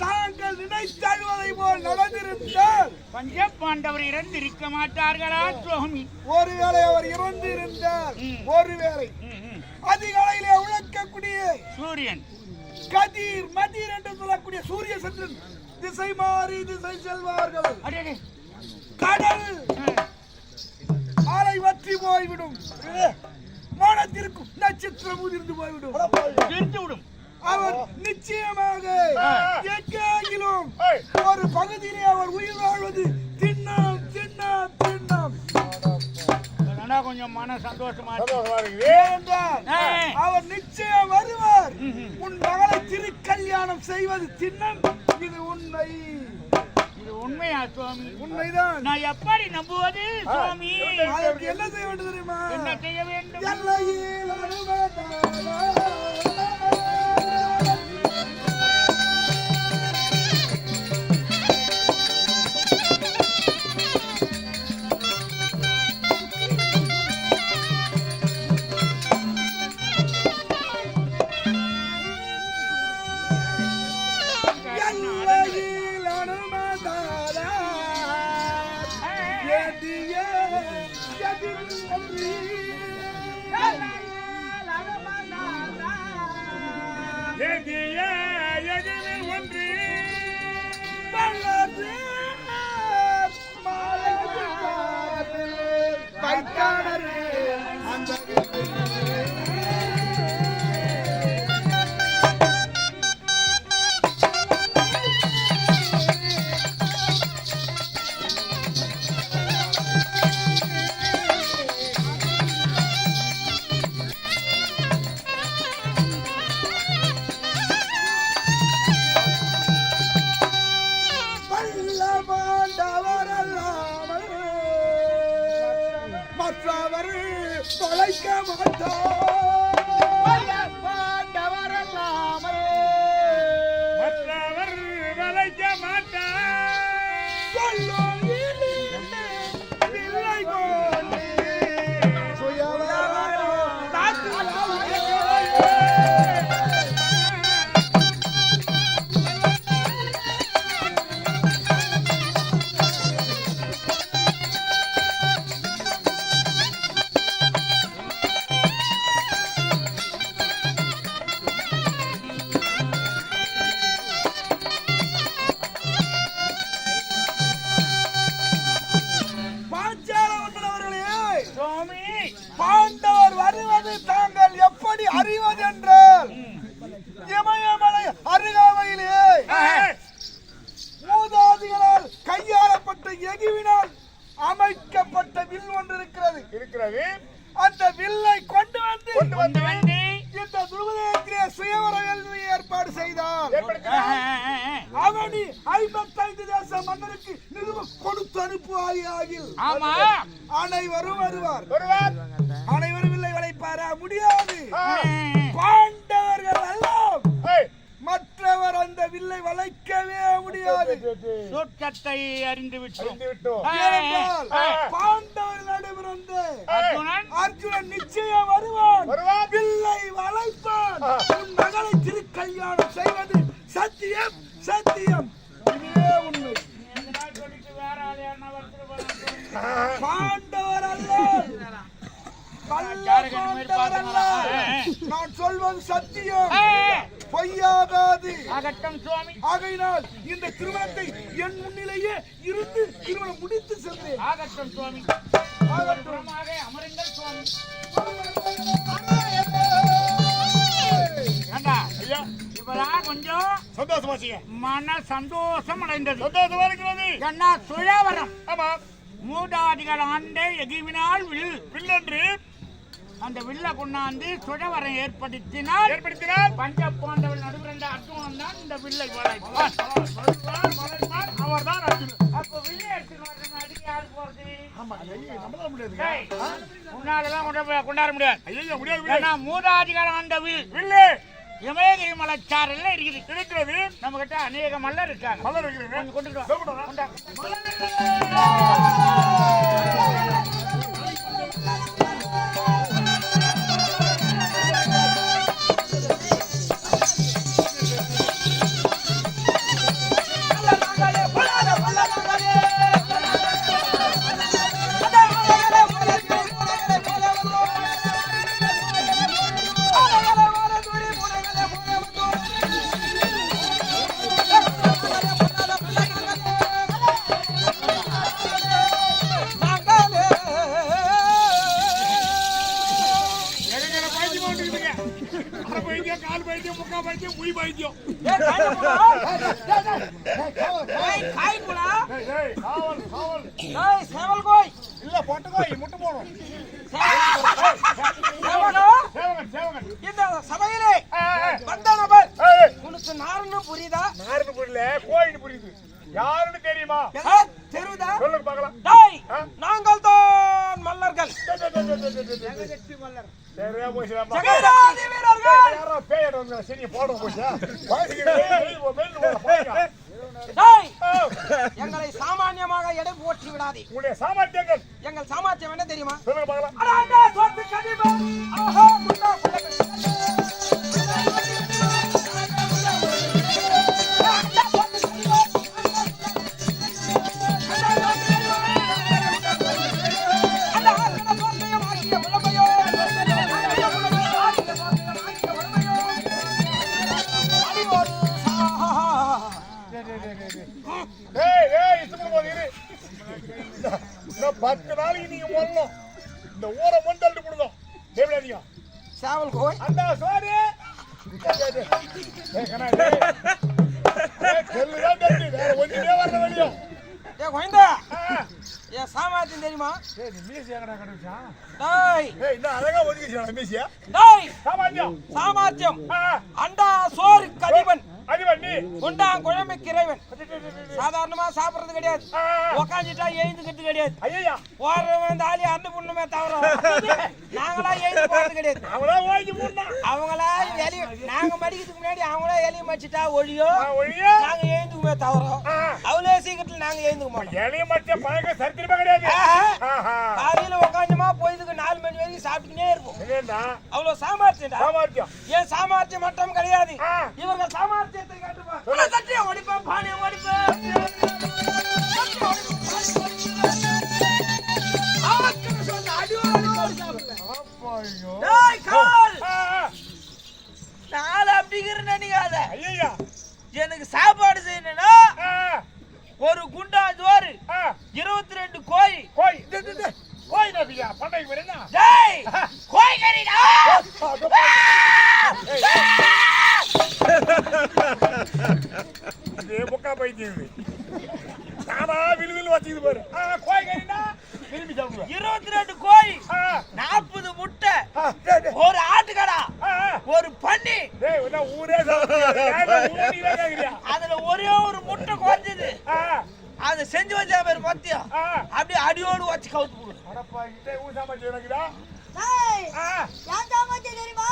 தாங்கள் நினைத்தழுவதை போல் நடந்திருந்தால் பஞ்ச பாண்டவர் இறந்திருக்க மாட்டார்களா? சுவாமி. ஒருவேளை அவர் இறந்திருந்தால் ம். ஒருவேளை. அதிகாலையிலே உழைக்கக்கூடிய சூரியன். கதிர் மதிர் என்று சொல்லக்கூடிய சூரிய சந்திரன் திசை மாறி திசை செல்வார்கள். கடல். அலை வற்றி போய்விடும். வானத்திற்கும் நட்சத்திரம் உதிர்ந்து போய்விடும். விடும். அவர் நிச்சயமாக ஆ. எங்கேயிலும் ஒரு பகுதியிலே அவர் உயிர் வாழ்வது திண்ணம் திண்ணம் திண்ணம். கொஞ்சம் மன சந்தோஷமா. அவர் நிச்சயம் வருவார். உன் மகளை திருக்கல்யாணம் செய்வது திண்ணம். இது உண்மை. இது உண்மையா சுவாமி? உண்மைதான். நான் எப்படி நம்புவது சுவாமி? என்ன செய்ய வேண்டும் தெரியுமா? என்ன செய்ய வேண்டும்? கொண்டு வந்து இந்த துருவதேக்கிரிய சுயவர வேள்வியை ஏற்பாடு செய்தார். அவனி ஐம்பத்தைந்து தேச மன்னருக்கு நிறுவ கொடுத்து அனுப்புவாயில் ஆமா. அனைவரும் வருவார். ஒருவர் அனைவரும் இல்லை வளைப்பாரா முடியாது. பாண்டவர்கள் எல்லாம் மற்றவர் அந்த வில்லை வளைக்கவே முடியாது. சொற்கத்தை அறிந்து விட்டோம் அறிந்து அர்ஜுனன் அர்ஜுனன் நிச்சயம் வருவான். வில்லை வளைப்பான். உன் மகளை திருக்கல்யாணம் செய்வது சத்தியம் சத்தியம். இதுவே உண்மை. பாண்டவர் அல்ல? நான் சொல்வது சத்தியம். பொய்யாகாது ஆகட்டும் சுவாமி. ஆகையினால் இந்த திருமணத்தை என் முன்னிலேயே இருந்து திருமணம் முடித்து சென்றேன். ஆகட்டும் சுவாமி. ஆகட்டும். அமருங்கள் சுவாமி. கொஞ்சம் சந்தோஷமா செய்ய மன சந்தோஷம் அடைந்தது. சந்தோஷமா இருக்கிறது. என்ன சுழவரம் ஆமா மூதாதிகள் ஆண்டே எகிவினால் வில் வில்லன்று அந்த வில்ல கொண்டாந்து சுழவரம் ஏற்படுத்தினால் ஏற்படுத்தினார் பஞ்ச பாண்டவன் நடுவிரண்ட அர்ஜுனன் தான் இந்த வில்லை வளைப்பான் மறைப்பார், அவர்தான் அர்ஜுனன் அப்ப வில்லை வர்ற அடிக்க யார் போறது? உன்னாலலாம் கொண்ட- கொண்டாட முடியாது. மூதாதிகாரம் ஆண்ட வில். வில்லு! இமயகிரி மலைச்சார் எல்லாம் இருக்குது. இருக்கிறது நம்ம கிட்ட அநேக இருக்காங்க. மலர். சொல்லுடா. கொண்டா. காவல், சேவல் கோய். இல்ல, பொட்டுக்கோய், முட்டை போடும். சேவலா? சேவகன், சேவகன். இந்த சபையிலே வந்த நபர். உனக்கு நாருன்னு புரியுதா நாருன்னு புரியல, கோயின்னு புரியுது. யாருன்னு தெரியுமா தெரியுதா சொல்லுங்க பார்க்கலாம் டேய் ஆ? சரியா போட போச்சா? எங்களை சாமானியமாக எடை போற்றி விடாதே. உங்களுடைய சாமர்த்தியங்கள் எங்கள் சாமர்த்தியம் என்ன தெரியுமா? சொல்லுங்க பார்க்கலாம். செல்லுதான் தெரிஞ்சு வேற ஒண்ணுமே வரல வெளியும் ஏ கோயந்தா ஆ. என் சாமர்த்தியம் தெரியுமா ஏய் நீ மீசி எங்கடா கண்டுச்சா டேய் ஏய் இந்த அழகா மீசியா டேய் அண்டா சோறு கதிபன் குண்டா குழம்பு கிரைவன். சாதாரணமா சாப்பிடுறது கிடையாது. உக்காந்துட்டா எழுந்துக்கிட்டு கிடையாது. ஐயா ஓடுறவன் தாலி அந்த புண்ணுமே தவிர நாங்களா எழுந்து போறது கிடையாது. அவளா ஓய்ஞ்சு போடா அவங்களா எலி நாங்க மடிக்கிறதுக்கு முன்னாடி அவங்களா எலி மச்சிட்டா ஒழியோ? ஒழிய? நாங்க எழுந்துக்குமே தவிர. அவ்வளோ சீக்கிரத்துல நாங்க எழுந்துக்க மாட்டோம். எளிய மச்ச பழக்க சரித்திரமே கிடையாது. காலையில உக்காந்தமா பொழுதுக்கு நாலு மணி வரைக்கும் சாப்பிட்டுக்கினே இருப்போம். என்னடா அவ்வளவு சாமர்த்தியம்டா. சாமர்த்தியம். என் சாமர்த்தியம் மட்டும் கிடையாது. ஆ. இவர்கள் சாமர்த்தியத்தை காட்டுப்பா பானை ஓடிப்பா முக்கா பைத்தியம். இது. நானா விழு விழு வச்சுக்குது பாரு கோய் கறினா விரும்பி சாப்பிடுவேன் இருபத்தி ரெண்டு கோழி ஆ, நாற்பது முட்டை. ஒரு ஆட்டுக்கடா. ஒரு என்ன ஊரே? அதுல ஒரே ஒரு முட்டை குறைஞ்சது. அதை செஞ்சு வச்சா பேர் மத்தியம். அப்படியே அடியோடு வச்சு கவுத்து போடு அடப்பா, இதே ஊர் சாமான் எனக்குதா? டேய், ஆ, ஏன் சாமான் தெரியுமா?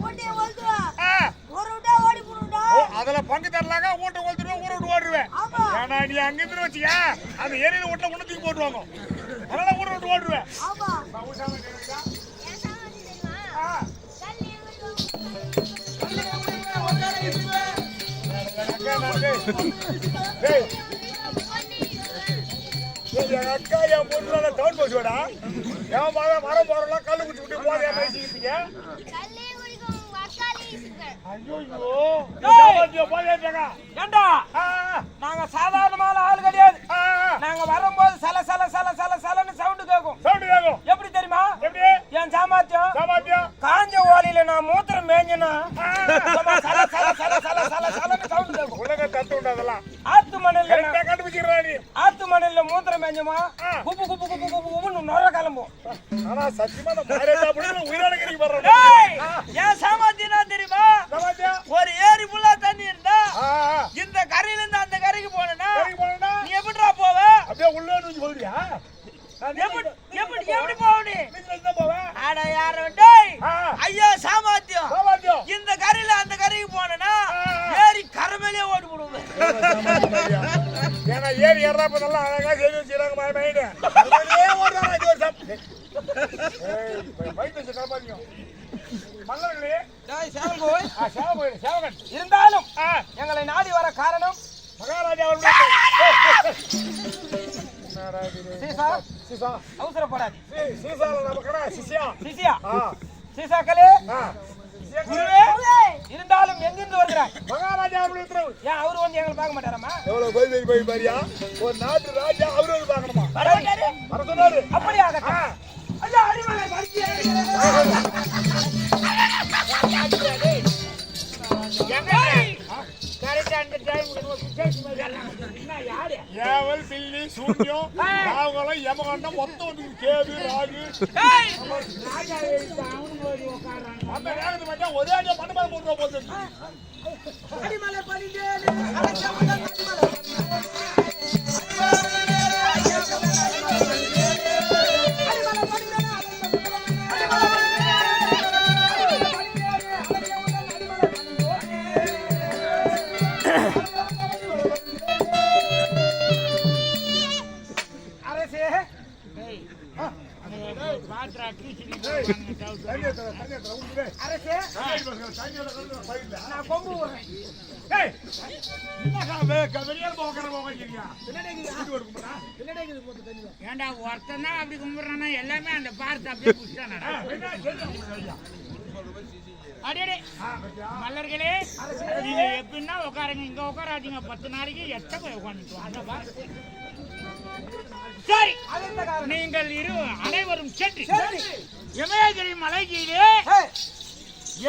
ஓட்டு ஓட்டு ஓட்டு ஓட்டு ஓட்டு அதுல பங்கு தரலாங்க ஊட்ட கொளுத்துருவேன் ஊரை விட்டு ஓடுருவேன். ஏன்னா நீ அங்க இருந்து வச்சுக்க அந்த ஏரியில வீட்டுல கொண்டு தூக்கி போட்டுருவாங்க அதனால ஊரை விட்டு ஓடுருவேன் ஆமா. அக்கா என் பொண்ணு டவுன் பஸ் வேடா என் போறலாம் கல்லு விட்டு பேசிக்கிட்டீங்க. ஐயோ. போதேட்டாங்க ஏண்டா ஏறி ஏறப்ப நல்லா அழகா செய்து வச்சுக்கிறாங்க மாய மைண்டு இது ஒரு சாப் ஏய் மைண்ட் வச்சு காப்பாத்தியும் மல்லர்களே டேய் சேவல்கோய் ஆ சேவகன் சேவகன். இருந்தாலும் எங்களை நாடி வர காரணம் மகாராஜா அவர்களுடைய அவசரப்படாது. சி- சீசால நமக்குடா சிசியா. சிசியா. ஆ. சீசாக்களே. ஆ. குருவே இருந்தாலும் எங்கிருந்து வருகிறாய்? ஏன் அவரு வந்து எங்களை பார்க்க மாட்டாராமா எவ்வளவு போய் போய் போய் பாரியா? ஒரு நாட்டு ராஜா அவரு வந்து பார்க்கணுமா? வர மாட்டாரு. வர சொன்னாரு. அப்படி ஆகட்டும் ஆ. ஐயா அடிமலை ஏவல் பில்லி சூன்யம் ராகுலம் யமகண்டம் மொத்தம் வந்து கேது ராகு. அந்த பார்த்தா ஒரே அடியா பண்ண மாதிரி போட்டு அடிமலை வைக்கிறீங்க? வீட்டுக்கு ஒரு கும்பிடா? ஏன்டா ஒருத்தன் தான் அப்படி கும்பிடுறானா எல்லாமே அந்த பார்த்து அப்படியே புடிச்சானடா அடே? மல்லர்களே நீங்க எப்படின்னா உட்காருங்க. இங்க உட்காராதீங்க. பத்து நாளைக்கு எட்ட போய் உட்காந்துட்டு சரி. நீங்கள் இரு அனைவரும் சென்று. சரி. இமயகிரி மலையிலே ஏய்,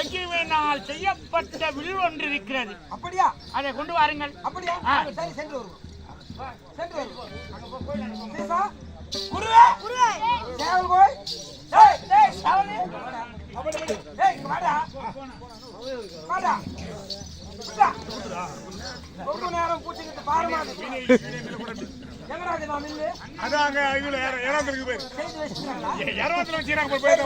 எகிவினால் செய்யப்பட்ட வில் ஒன்று இருக்கிறது. அப்படியா? அதை கொண்டு வாருங்கள். அப்படியா. சரி சென்று வருவோம். சென்று வருவோம். குருவே? குருவே! சேவல் கோய் டேய் டேய் சேவலே டேய் வாடா வாடா ரொம்ப நேரம் பூச்சிக்கிட்டு பாருமா எங்கடா இது நான் மில்லு அதான் அங்க இதுல இற- இறந்துருக்கு பேரு. செய்து வச்சுக்கிறாங்க போய் சரி,